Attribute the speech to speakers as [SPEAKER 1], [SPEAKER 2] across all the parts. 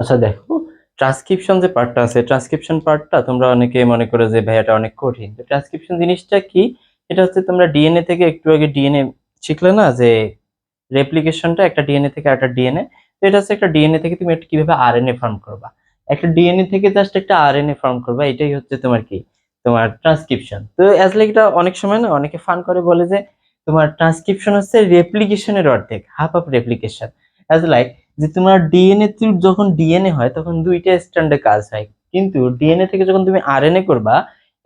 [SPEAKER 1] আচ্ছা দেখো ট্রান্সক্রিপশন যে পার্টটা আছে ট্রান্সক্রিপশন পার্টটা তোমরা অনেকে মনে করো যে ভাই এটা অনেক কঠিন। তো ট্রান্সক্রিপশন জিনিসটা কি? এটা হচ্ছে তোমরা ডিএনএ থেকে একটু আগে ডিএনএ শিখলে না যে রেপ্লিকেশনটা একটা ডিএনএ থেকে একটা ডিএনএ তো এটা হচ্ছে একটা ডিএনএ থেকে তুমি একটা কীভাবে আরএনএ ফর্ম করবা? একটা ডিএনএ থেকে জাস্ট একটা আরএনএ ফর্ম করবা, এটাই হচ্ছে তোমার কি? তোমার ট্রান্সক্রিপশন তো অ্যাজ লাইক এটা অনেক সময় না অনেকে ফান করে বলে যে তোমার ট্রান্সক্রিপশন হচ্ছে রেপ্লিকেশনের অর্ধেক half of replication as like যে তোমার ডিএনএ যখন ডিএনএ হয়, তখন দুইটা স্ট্যান্ডে কাজ হয়। কিন্তু ডিএনএ থেকে যখন তুমি আরএনএ করবা,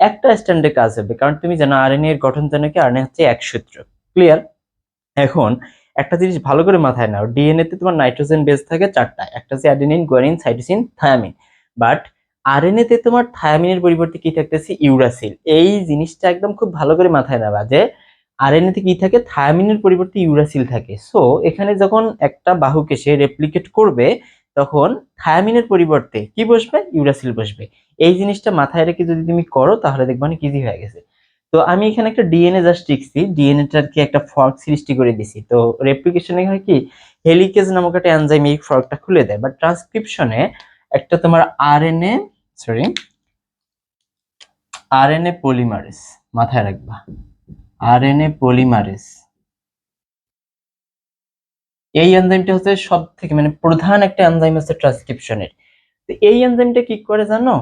[SPEAKER 1] একটা স্ট্যান্ডে কাজ হবে। কারণ তুমি জানো আরএনএ এর গঠন জানো কি? আরএনএ হচ্ছে এক সূত্র। ক্লিয়ার এখন, একটা জিনিস ভালো করে মাথায় নাও। ডিএনএ তে তোমার নাইট্রোজেন বেস থাকে চারটা। একটা হচ্ছে adenine guanine cytosine thymine but তে তোমার থায়ামিনের পরিবর্তে কি থাকতেছে? ইউরাসিল এই জিনিসটা একদম খুব ভালো করে মাথায় নেবা যে আরএনএ তে কি থাকে? থায়ামিনের পরিবর্তে ইউরাসিল থাকে। সো এখানে যখন একটা বাহুকে সে রেপ্লিকেট করবে, তখন থায়ামিনের পরিবর্তে কি বসবে? ইউরাসিল বসবে। এই জিনিসটা মাথায় রেখে যদি তুমি করো, তাহলে দেখবা অনেক ইজি হয়ে গেছে। তো আমি এখানে একটা ডিএনএ জাস্ট লিখছি। ডিএনএটার কি একটা ফর্ক সৃষ্টি করে দিছি। তো রেপ্লিকেশনে হয় কি? হেলিকেজ নামক একটা এনজাইম এই ফর্কটা খুলে দেয়। বাট ট্রান্সক্রিপশনে একটা তোমার আরএনএ সরি আরএনএ পলিমারেজ মাথায় রাখবা। RNA polymerase. এই এনজাইমটা হচ্ছে সব থেকে মানে প্রধান একটা এনজাইম হচ্ছে ট্রান্সক্রিপশনের তো এই এনজাইমটা কি করে জানো?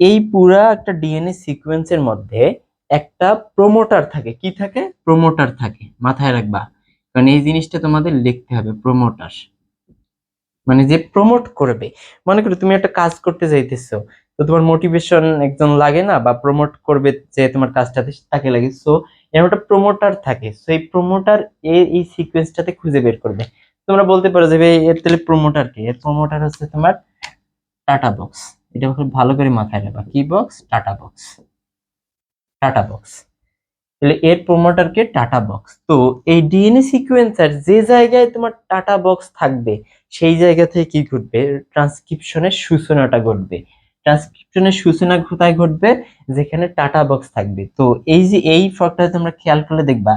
[SPEAKER 1] এই পুরা একটা ডিএনএ সিকোয়েন্সের মধ্যে একটা প্রোমোটার থাকে। কি থাকে? প্রোমোটার থাকে। মাথায় রাখবা। কারণ এই জিনিসটা তোমাদের লিখতে হবে প্রোমোটার মানে যে প্রমোট করবে। মনে করো তুমি একটা কাজ করতে যাইতেছো। তো তোমার মোটিভেশন একজন লাগে না বা প্রমোট করবে যে তোমার কাজটাতে তাকে লাগে। সো এরকম একটা প্রমোটার থাকে। সো এই প্রমোটার এই সিকোয়েন্সটাতে খুঁজে বের করবে। তোমরা বলতে পারো যে এর তাহলে প্রমোটার কি? এর প্রমোটার হচ্ছে তোমার টাটা বক্স এটা খুব ভালো করে মাথায় রাখবা। কি box TATA box TATA box তাহলে এর প্রমোটারকে টাটা বক্স তো এই ডিএনএ সিকোয়েন্সার যে জায়গায় তোমার টাটা বক্স থাকবে, সেই জায়গা থেকে কি ঘটবে? ট্রান্সক্রিপশনের সূচনাটা ঘটবে। ট্রান্সক্রিপশনের সূচনা কোথায় ঘটবে? যেখানে টাটা বক্স থাকবে। তো এই যে এই ফর্কটা তোমরা খেয়াল করলে দেখবা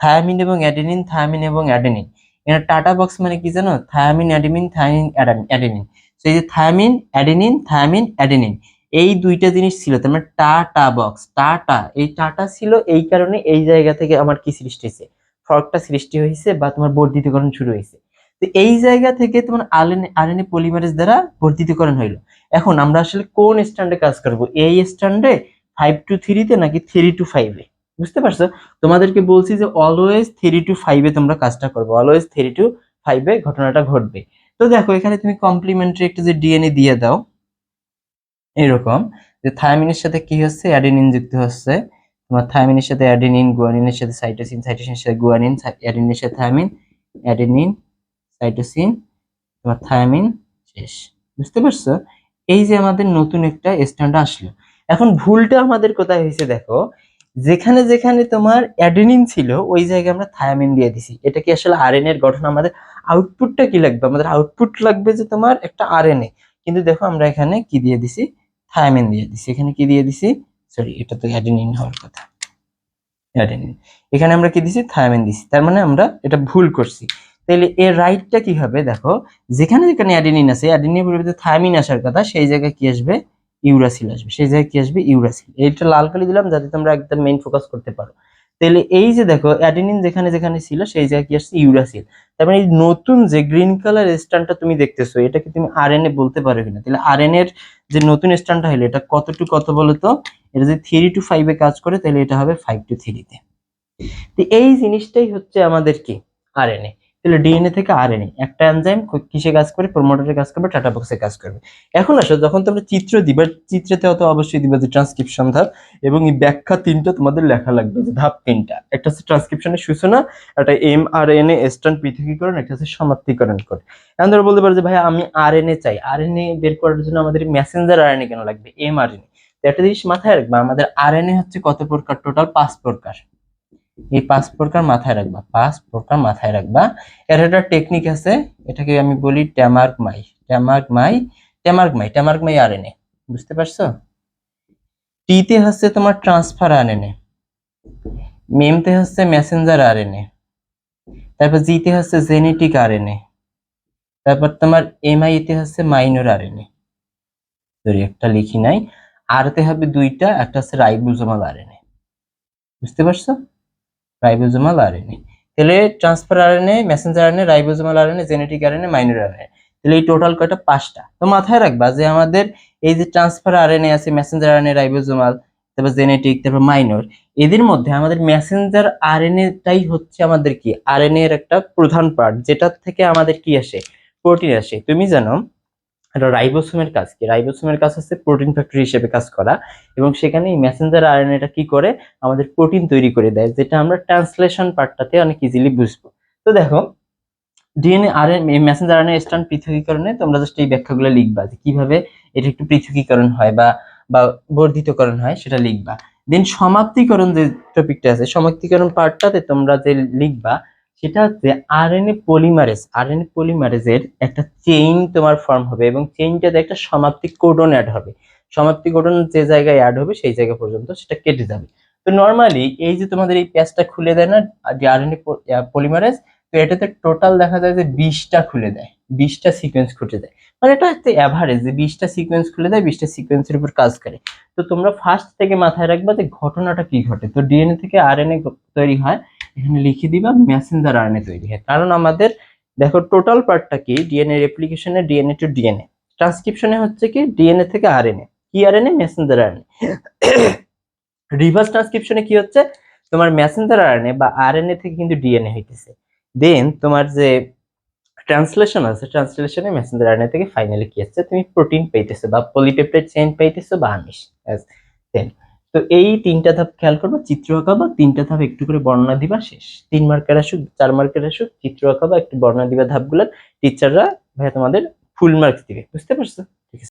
[SPEAKER 1] থায়ামিন এবং অ্যাডেনিন থায়ামিন এবং অ্যাডেনিন এখানে টাটা বক্স মানে কি জানো? থায়ামিন অ্যাডেনিন থায়ামিন অ্যাডেনিন তো এই যে থায়ামিন অ্যাডেনিন থায়ামিন অ্যাডেনিন এই দুইটা জিনিস ছিল, তার মানে টাটা বক্স টাটা। এই টাটা ছিল এই কারণে এই জায়গা থেকে আমার কি সৃষ্টি হয়েছে? ফর্কটা সৃষ্টি হয়েছে বা তোমার বর্ধিতকরণ শুরু হয়েছে। তো এই জায়গা থেকে তোমার আরএনএ আরএনএ পলিমারেজ দ্বারা বর্ধিতকরণ হইল। এখন আমরা আসলে কোন স্ট্যান্ডে কাজ করব? এই স্ট্যান্ডে ফাইভ টু থ্রিতে নাকি থ্রি টু ফাইভে বুঝতে পারছ? তোমাদেরকে বলছি যে অলওয়েজ থ্রি টু ফাইভে তোমরা কাজটা করবে। অলওয়েজ থ্রি টু ফাইভে ঘটনাটা ঘটবে। তো দেখো, এখানে তুমি কমপ্লিমেন্টারি একটা যে ডিএনএ দিয়ে দাও, এরকম, যে থায়ামিনের সাথে কি হচ্ছে? অ্যাডেনিন যুক্ত হচ্ছে। তোমার থায়ামিনের সাথে অ্যাডেনিন গুয়ানিনের সাথে সাইটোসিন সাইটোসিনের সাথে গুয়ানিন অ্যাডেনিনের সাথে থায়ামিন অ্যাডেনিন সাইটোসিন তোমার থায়ামিন শেষ। বুঝতে পারছ? এই যে আমাদের নতুন একটা স্ট্যান্ড আসলো। এখন ভুলটা আমাদের কোথায় হয়েছে দেখো? যেখানে যেখানে তোমার অ্যাডেনিন ছিল, ওই জায়গায় আমরা থায়ামিন দিয়ে দিছি। এটা কি আসলে আরএনএ এর গঠন? আমাদের আউটপুটটা কি লাগবে? আমাদের আউটপুট লাগবে যে তোমার একটা আরএনএ কিন্তু দেখো আমরা এখানে কি দিয়ে দিছি? থায়ামিন দিয়ে দিছি। এখানে কি দিয়ে দিছি? সরি এটা তো অ্যাডেনিন হওয়ার কথা। অ্যাডেনিন এখানে আমরা কি দিছি? থায়ামিন দিছি। তার মানে আমরা এটা ভুল করছি। তাহলে এর রাইটটা কি হবে? দেখো, যেখানে যেখানে অ্যাডেনিন আছে অ্যাডেনিনের পরিবর্তে থায়ামিন আসার কথা, সেই জায়গায় কি আসবে? ইউরাসিল আসবে। সেই জায়গায় কি আসবে? ইউরাসিল এইটা লাল কালি দিলাম, যাতে তোমরা একদম মেইন ফোকাস করতে পারো। তাহলে এই যে দেখো অ্যাডেনিন যেখানে যেখানে ছিল, সেই জায়গায় কি আসছে? ইউরাসিল তার মানে এই নতুন যে গ্রিন কালার স্ট্যান্ডটা তুমি দেখতেছো এটা কি তুমি আরএনএ বলতে পারো কিনা? তাহলে আরএনএ এর যে নতুন স্ট্যান্ডটা হলো, এটা কতটু কত বলো তো? এটা যদি থ্রি টু ফাইভে কাজ করে, তাহলে এটা হবে ফাইভ টু থ্রিতে তো। এই জিনিসটাই হচ্ছে আমাদের কি? আরএনএ তাহলে ডিএনএ থেকে আরএনএ একটা এনজাইম কিসে কাজ করে? প্রোমোটারে কাজ করবে, টাটা বক্সে কাজ করবে। এখন আসো, যখন তোমরা চিত্র দিবা, চিত্রতে অত অবশ্যই দিবা যে ট্রান্সক্রিপশন ধাপ এবং এই ব্যাখ্যা তিনটা তোমাদের লেখা লাগবে, যে ধাপ তিনটা। একটা হচ্ছে ট্রান্সক্রিপশনের সূচনা, একটা M R N A strand পৃথকীকরণ, একটা হচ্ছে সমাপ্তিকরণ করে এখন ধরো বলতে পারো যে ভাই আমি আর আরএনএ চাই। আর আরএনএ বের করার জন্য আমাদের মেসেঞ্জার আর আরএনএ কেন লাগবে? এম আরএনএ তো একটা জিনিস মাথায় রাখবা, আমাদের আর আরএনএ হচ্ছে কত প্রকার? টোটাল পাঁচ প্রকার। এই পাঁচ প্রকার মাথায় রাখবা, পাঁচ প্রকার মাথায় রাখবা। এর একটা টেকনিক আছে, এটাকে আমি বলি ট্যামার্ক মাই ট্যামার্ক মাই ট্যামার্ক মাই ট্যামার্ক মাই আরএনএ বুঝতে পারছ? টিতে হচ্ছে তোমার ট্রান্সফার আরএনএ মেমতে হচ্ছে মেসেঞ্জার আরএনএ তারপর জিতে হচ্ছে জেনেটিক আরএনএ তারপর তোমার এমআই তে হচ্ছে মাইনর আর আরএনএ সরি একটা লিখি নাই। আর তে হবে দুইটা, একটা হচ্ছে রাইবোজোমাল আরএনএ বুঝতে পারছ? রাইবোজোমাল আরএনএ তাহলে transfer RNA messenger RNA ribosomal RNA genetic RNA minor RNA তাহলে এই টোটাল কয়টা পাঁচটা তো মাথায় রাখবা যে আমাদের এই যে ট্রান্সফার আরএনএ আছে মেসেঞ্জার আরএনএ রাইবোজোমাল তারপর জেনেটিক তারপর মাইনর এদের মধ্যে আমাদের মেসেঞ্জার আরএনএ টাই হচ্ছে আমাদের কি আরএনএ এর একটা প্রধান পার্ট যেটার থেকে আমাদের কি আসে প্রোটিন আসে তুমি জানো এটা রাইবোসোমের কাজ কি? রাইবোসোমের কাজ হচ্ছে প্রোটিন ফ্যাক্টরি হিসেবে কাজ করা এবং সেখানে এই মেসেঞ্জার আরএনএটা কি করে? আমাদের প্রোটিন তৈরি করে দেয়, যেটা আমরা ট্রান্সলেশন পার্টটাতে অনেক ইজিলি বুঝব। তো দেখো, DNA RNA messenger RNA strand পৃথকীকরণে তোমরা জাস্ট এই ব্যাখ্যাগুলো লিখবা যে কীভাবে এটা একটু পৃথকীকরণ হয় বা বা বর্ধিতকরণ হয় সেটা লিখবা। দেন সমাপ্তিকরণ যে টপিকটা আছে, সমাপ্তিকরণ পার্টটাতে তোমরা যে লিখবা সেটা হচ্ছে আরএনএ পলিমারেজ আরএনএ পলিমারেজের একটা চেইন তোমার ফর্ম হবে এবং চেইনটাতে একটা সমাপ্তি কোডন অ্যাড হবে। সমাপ্তি কোডন যে জায়গায় অ্যাড হবে সেই জায়গা পর্যন্ত সেটা কেটে যাবে। তো নর্মালি এই যে তোমাদের এই পেজটা খুলে দেয় না, যে আরএনএ পলিমারেজ তো এটাতে টোটাল দেখা যায় যে বিশটা খুলে দেয়, বিশটা সিকোয়েন্স খুঁজে দেয়। মানে এটা হচ্ছে অ্যাভারেজ যে বিশটা সিকোয়েন্স খুলে দেয়, বিশটা সিকোয়েন্সের উপর কাজ করে। তো তোমরা ফার্স্ট থেকে মাথায় রাখবা যে ঘটনাটা কি ঘটে। তো ডিএনএ থেকে আরএনএ তৈরি হয় এখানে লিখে দিবা মেসেঞ্জার আরএনএ তৈরি। হয়, কারণ আমাদের, দেখো টোটাল পার্টটা কি? ডিএনএ রেপ্লিকেশনে ডিএনএ টু ডিএনএ ট্রান্সক্রিপশনে হচ্ছে কি? ডিএনএ থেকে আরএনএ কি আরএনএ মেসেঞ্জার আরএনএ রিভার্স ট্রান্সক্রিপশনে কি হচ্ছে? তোমার মেসেঞ্জার আরএনএ বা আরএনএ থেকে কিন্তু ডিএনএ হইতেছে। দেন তোমার যে ট্রান্সলেশন আছে ট্রান্সলেশনে মেসেঞ্জার আরএনএ থেকে ফাইনালি কি হচ্ছে তুমি প্রোটিন পাইতেছো বা পলিপেপটাইড চেইন পাইতেছো বা আমিষ। দেন তো এই তিনটা ধাপ খেয়াল করব, চিত্র আঁকা বা তিনটা ধাপ একটু করে বর্ণনা দিবা, শেষ। তিন মার্কের আসুক, চার মার্কের আসুক, চিত্র আঁকা বা একটু বর্ণনা দিবা ধাপগুলো। টিচাররা ভাইয়া তোমাদের ফুল মার্কস দিবে, বুঝতে পারছ?